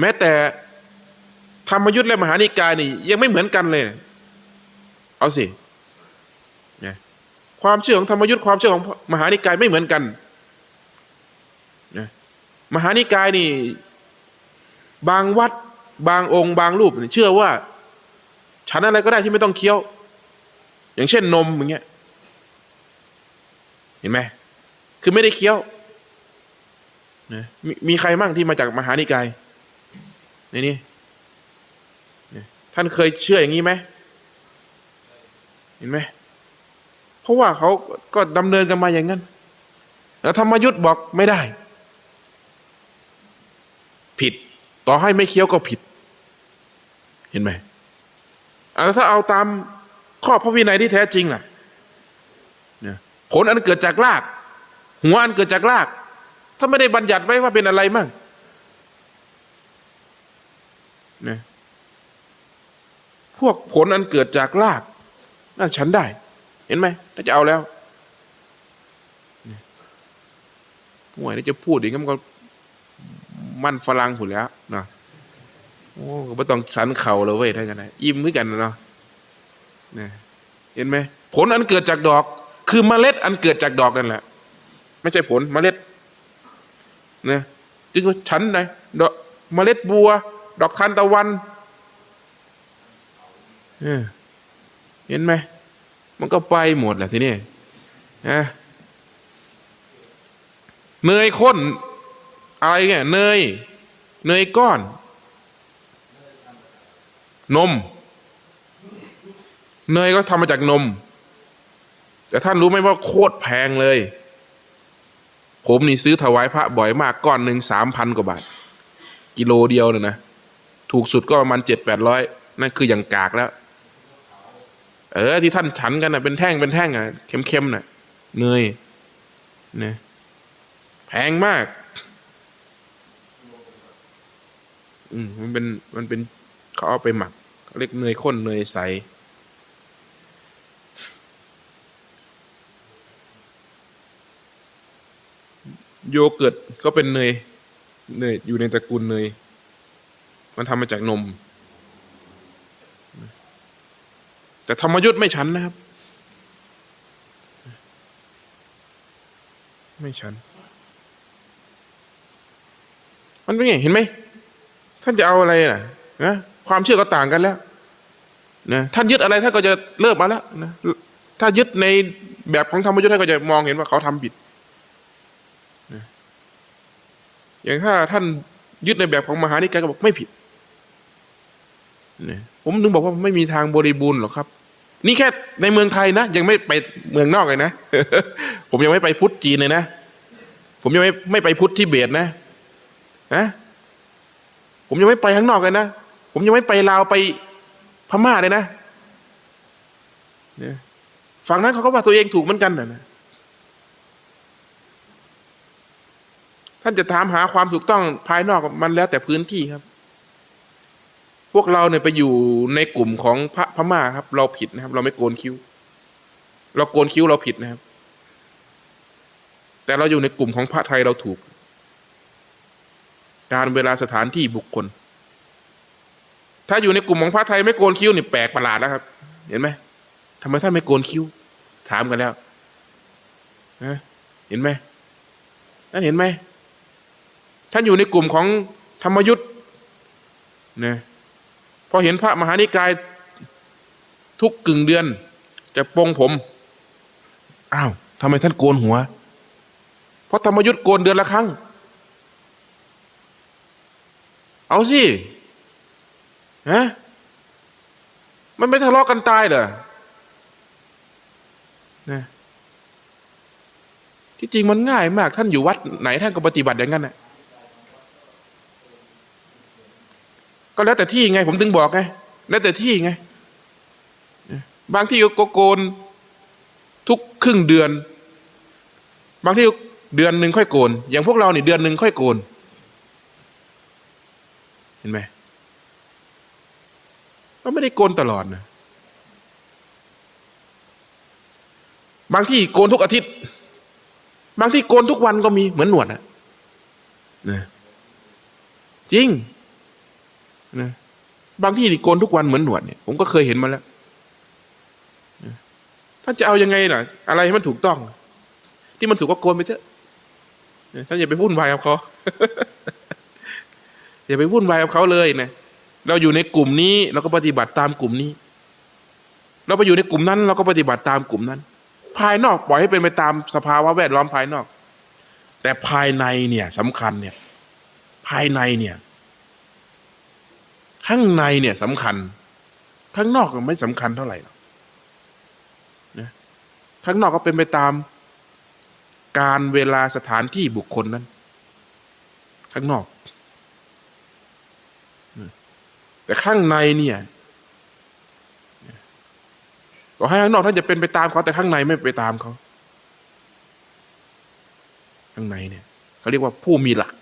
แม้แต่ธรรมยุทธ์และมหานิกายนี่ ยังไม่เหมือนกันเลย เอาสิเนี่ยความเชื่อของธรรมยุทธ์ความเชื่อของมหานิกายไม่เหมือนกันเนี่ยมหานิกายนี่ บางวัด บางองค์ บางรูปเชื่อว่า ฉันอะไรก็ได้ที่ไม่ต้องเคี้ยว อย่างเช่นนมอย่างเงี้ย เห็นไหมคือไม่ได้เคี้ยวนะมมีใครบ้างที่มาจากมหานิกาย ในนี้เนี่ท่านเคยเชื่ออย่างนี้ไหมเห็นไหมเพราะว่าเขาก็ดำเนินกันมาอย่างนั้น แล้วธรรมยุทธ์บอกไม่ได้ ผิดต่อให้ไม่เคี้ยวก็ผิด เห็นไหมอะแล้วถ้าเอาตามข้อพระวินัยที่แท้จริงล่ะเนี่ยผลอันเกิดจากราก หัวอันเกิดจากราก ถ้าไม่ได้บัญญัติไว้ว่าเป็นอะไรมั่งเนี่ยพวกผลอันเกิดจากรากนั่นฉันได้ เห็นไหมถ้าจะเอาแล้วห่วยนี่จะพูดอย่างนี้มันก็มันฝรั่งผุนแล้วนะโอ้ก็ไม่ต้องสันเข่าเลยเว้ยถ้ากันนะอิ่มเหมือนกันนะเนาะเนี่ยเห็นไหมผลอันเกิดจากดอก คือเมล็ดอันเกิดจากดอกนั่นแหละ ไม่ใช่ผลเมล็ดนะจึงว่าฉันไหนดอกเมล็ดบัว ดอกทานตะวันเห็นไหม มันก็ไปหมดแหละทีนี้นะเนยข้น อะไรเงี้ยเนย เนยก้อน นม เนยก็ทำมาจากนม แต่ท่านรู้ไหมว่าโคตรแพงเลย ผมนี่ซื้อถวายพระบ่อยมากก้อนหนึ่งสามพันกว่าบาท กิโลเดียวเลยนะ ถูกสุดก็ประมาณเจ็ดแปดร้อยนั่นคืออย่างกากแล้ว เออที่ท่านฉันกันนะเป็นแท่งเป็นแท่งอะเค็มๆน่ะเนยเนี่ยแพงมากอืมมันเป็นมันเป็นเขาเอาไปหมักเขาเรียกเนยข้นเนยใสโยเกิร์ตก็เป็นเนยเนยอยู่ในตระกูลเนย มันทำมาจากนม แต่ธรรมยุทธ์ไม่ฉันนะครับ ไม่ฉัน มันเป็นไงเห็นไหมท่านจะเอาอะไรน่ะนะความเชื่อก็ต่างกันแล้วนะท่านยึดอะไรท่านก็จะเลิกมาแล้วนะถ้ายึดในแบบของธรรมยุทธ์ท่านก็จะมองเห็นว่าเขาทำผิดนะอย่างถ้าท่านยึดในแบบของมหานิกายก็บอกไม่ผิด ผมถึงบอกว่าไม่มีทางบริบูรณ์หรอกครับ นี่แค่ในเมืองไทยนะ ยังไม่ไปเมืองนอกเลยนะ ผมยังไม่ไปพุทธจีนเลยนะ ผมยังไม่ไม่ไปพุทธทิเบตนะนะผมยังไม่ไปข้างนอกเลยนะ ผมยังไม่ไปลาวไปพม่าเลยนะเนี่ยฝั่งนั้นเขาก็ว่าตัวเองถูกเหมือนกันนะท่านจะถามหาความถูกต้องภายนอกมันแล้วแต่พื้นที่ครับ วกเราเนี่ยไปอยู่ในกลุ่มของพระพม่าครับ เราผิดนะครับ เราไม่โกนคิ้ว เราโกนคิ้วเราผิดนะครับ แต่เราอยู่ในกลุ่มของพระไทยเราถูก การเวลาสถานที่บุคคล ถ้าอยู่ในกลุ่มของพระไทยไม่โกนคิ้วนี่แปลกประหลาดแล้วครับ เห็นไหมทำไมท่านไม่โกนคิ้ว ถามกันแล้วนะเห็นไหมนั่นเห็นไหมท่านอยู่ในกลุ่มของธรรมยุทธ์นะ พอเห็นพระมหานิกายทุกกึ่งเดือน จะปรงผม อ้าวทำไมท่านโกนหัว เพราะธรรมยุทธ์โกนเดือนละครั้ง เอาสิฮะมันไม่ทะเลาะกันตายเหรอนะที่จริงมันง่ายมาก ท่านอยู่วัดไหนท่านก็ปฏิบัติอย่างนั้นนะ ก็แล้วแต่ที่ไง ผมถึงบอกไง แล้วแต่ที่ไง บางที่ก็โกนทุกครึ่งเดือน บางที่เดือนหนึ่งค่อยโกน อย่างพวกเราเนี่ยเดือนหนึ่งค่อยโกน เห็นไหมก็ไม่ได้โกนตลอดนะบางที่โกนทุกอาทิตย์ บางที่โกนทุกวันก็มีเหมือนหนวดอะนะจริง นะบางที่นี่โกนทุกวันเหมือนหนวดเนี่ยผมก็เคยเห็นมาแล้วท่านจะเอายังไงล่ะ อะไรให้มันถูกต้อง ที่มันถูกก็โกนไปเถอะท่านอย่าไปวุ่นวายกับเขาอย่าไปวุ่นวายกับเขาเลยนะเราอยู่ในกลุ่มนี้เราก็ปฏิบัติตามกลุ่มนี้ เราไปอยู่ในกลุ่มนั้น เราก็ปฏิบัติตามกลุ่มนั้น ภายนอกปล่อยให้เป็นไปตามสภาวะแวดล้อมภายนอก แต่ภายในเนี่ยสำคัญเนี่ย ภายในเนี่ย ข้างในเนี่ยสำคัญ ข้างนอกก็ไม่สำคัญเท่าไหร่หรอกนะข้างนอกก็เป็นไปตาม การเวลาสถานที่บุคคลนั้น ข้างนอก แต่ข้างในเนี่ยก็ให้ข้างนอกท่านจะเป็นไปตามเขาแต่ข้างในไม่ไปตามเขา ข้างในเนี่ยเขาเรียกว่าผู้มีหลัก